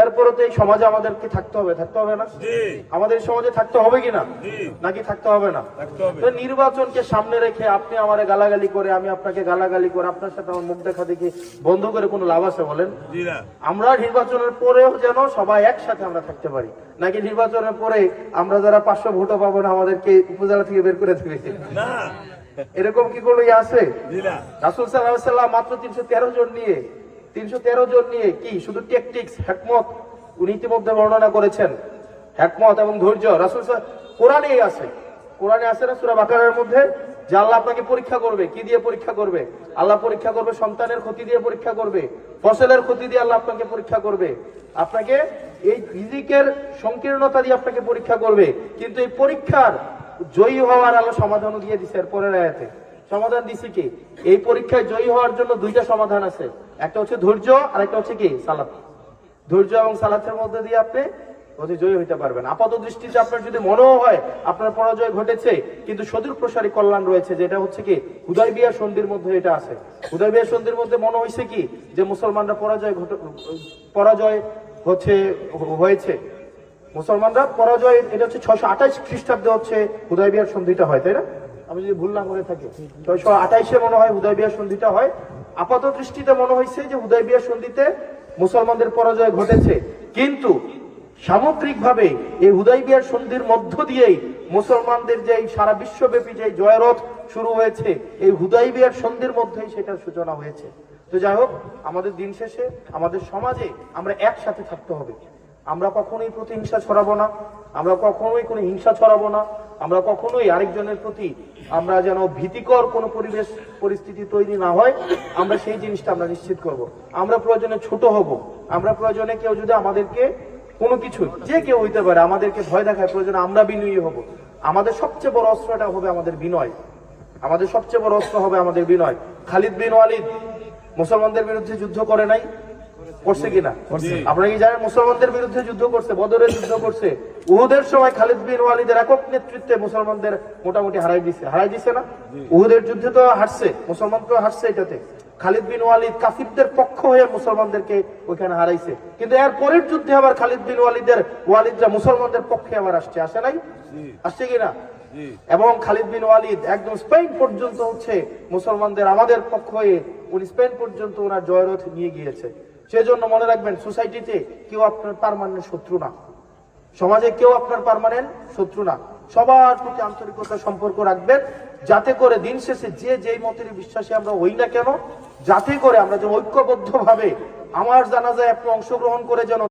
এরপরে তো এই সমাজে আমাদেরকে থাকতে হবে? থাকতে হবে না? আমাদের সমাজে থাকতে হবে কিনা নাকি থাকতে হবে না? তো নির্বাচনকে সামনে রেখে আপনি আমারে গালাগালি করে আমি আপনাকে গালাগালি করে আপনার সাথে আমার মুখ দেখা দেখি বন্ধ করে কোনো লাভ আছে বলেন? আমরা নির্বাচনের পরেও যেন সবাই একসাথে আমরা থাকতে পারি। নাকি নির্বাচনের পরে আমরা যারা পাঁচশো ভোটও পাবো না আমাদেরকে উপজেলা থেকে বের করে দেবে? না। এরকম কি কোনো ইয়ে আছে? রাসুল সাল্লাহ মাত্র তিনশো তেরো জন নিয়ে তিনশো তেরো জন নিয়ে কি শুধু টেকটিক্স, হ্যাকমত? উনি ইতিমধ্যে বর্ণনা করেছেন। হ্যাকমত এবং ধৈর্য, রাসুল কোরআনেই আছে। কোরআনে আছে না সুরা বাকারের মধ্যে? যে আল্লাহ আপনাকে পরীক্ষা করবে, কি দিয়ে পরীক্ষা করবে? আল্লাহ পরীক্ষা করবে সন্তানের ক্ষতি দিয়ে পরীক্ষা করবে। ফসলের ক্ষতি দিয়ে আল্লাহ আপনাকে পরীক্ষা করবে। আপনাকে এই ফিজিকের সংকীর্ণতা দিয়ে আপনাকে পরীক্ষা করবে। কিন্তু এই পরীক্ষার জয়ী হওয়ার আল্লাহ সমাধানও দিয়ে দিচ্ছে এর পরের আয়াতে। সমাধান দিছে কি? এই পরীক্ষায় জয়ী হওয়ার জন্য দুইটা সমাধান আছে। একটা হচ্ছে ধৈর্য আর একটা হচ্ছে কি? সালাত। ধৈর্য এবং সালাতের মধ্যে দিয়ে আপনি জয়ী হইতে পারবেন। আপাত দৃষ্টিতে আপনার যদি মনেও হয়, আপনার পরাজয় ঘটেছে, কিন্তু সদূর প্রসারী কল্যাণ রয়েছে, যেটা হচ্ছে কি? হুদয় বিয়া সন্ধির মধ্যে এটা আছে। হুদয় বিয়া সন্ধির মধ্যে মনে হয়েছে কি? যে মুসলমানরা পরাজয় ঘট, পরাজয় হচ্ছে, হয়েছে। মুসলমানরা পরাজয়, এটা হচ্ছে ছশো আঠাইশ খ্রিস্টাব্দে হচ্ছে হুদয় বিহার সন্ধিটা হয়, তাই না? আমি যদি ভুল না করে থাকি। ছয়শো আঠাইশে মনে হয় হুদয় বিহার সন্ধিটা হয়। আপাত দৃষ্টিতে মনে হয়েছে যে হুদয় বিহার সন্ধিতে মুসলমানদের পরাজয় ঘটেছে। কিন্তু সামগ্রিকভাবে এই হুদয় বিহার সন্ধির মধ্য দিয়েই মুসলমানদের যে সারা বিশ্বব্যাপী যে জয়রথ শুরু হয়েছে, এই হুদয় বিহার সন্ধির মধ্যেই সেটার সূচনা হয়েছে। তো যাই হোক, আমাদের দিন শেষে, আমাদের সমাজে আমরা একসাথে থাকতে হবে। আমরা কখনোই প্রতিহিংসা ছড়াবো না, আমরা কখনোই কোনো হিংসা ছড়াবো না, আমরা কখনোই আরেকজনের প্রতি আমরা যেন ভীতিকর কোনো পরিবেশ, পরিস্থিতি তৈরি না হয়, আমরা সেই জিনিসটা আমরা নিশ্চিত করব। আমরা প্রয়োজনে ছোট হব, আমরা প্রয়োজনে কেউ যদি আমাদেরকে কোনো কিছু, যে কেউ হইতে পারে, আমাদেরকে ভয় দেখায়, প্রয়োজনে আমরা বিনয়ী হব। আমাদের সবচেয়ে বড় অস্ত্রটা হবে আমাদের বিনয়। আমাদের সবচেয়ে বড় অস্ত্র হবে আমাদের বিনয়। খালিদ বিন ওয়ালিদ, মুসলমানদের বিরুদ্ধে যুদ্ধ করে নাই করছে কিনা? আপনারা কি জানেন মুসলমানদের বিরুদ্ধে যুদ্ধ করছে বদরের যুদ্ধ করছে? উহুদের সময় খালিদ বিন ওয়ালিদের একক নেতৃত্বে মুসলমানদের মোটামুটি হারাই দিছে। হারাই দিছে না? উহুদের যুদ্ধে তো হারছে মুসলমান তো হারছে এটাতে। খালিদ বিন ওয়ালিদ কাফিরদের পক্ষ হয়ে মুসলমানদেরকে ওইখানে হারাইছে। কিন্তু এর পরের যুদ্ধে আবার খালিদ বিন ওয়ালিদের ওয়ালিদরা মুসলমানদের পক্ষে আবার আসছে। আসে নাই? আসছে কিনা জি। এবং খালিদ বিন ওয়ালিদ একদম স্পেন পর্যন্ত হচ্ছে মুসলমানদের আমাদের পক্ষ হয়ে উনি স্পেন পর্যন্ত ওনার জয়রথ নিয়ে গিয়েছে। সেজন্য মনে রাখবেন সোসাইটিতে কেউ আপনার পারমানেন্ট শত্রু না। সমাজে কেউ আপনার পারমানেন্ট শত্রু না। সবার প্রতি আন্তরিকতা, সম্পর্ক রাখবেন, যাতে করে দিন শেষে যে যেই মতের বিশ্বাসে আমরা হই না কেন, যাতে করে আমরা যে ঐক্যবদ্ধভাবে আমার জানাজায় আপনি অংশগ্রহণ করে যেন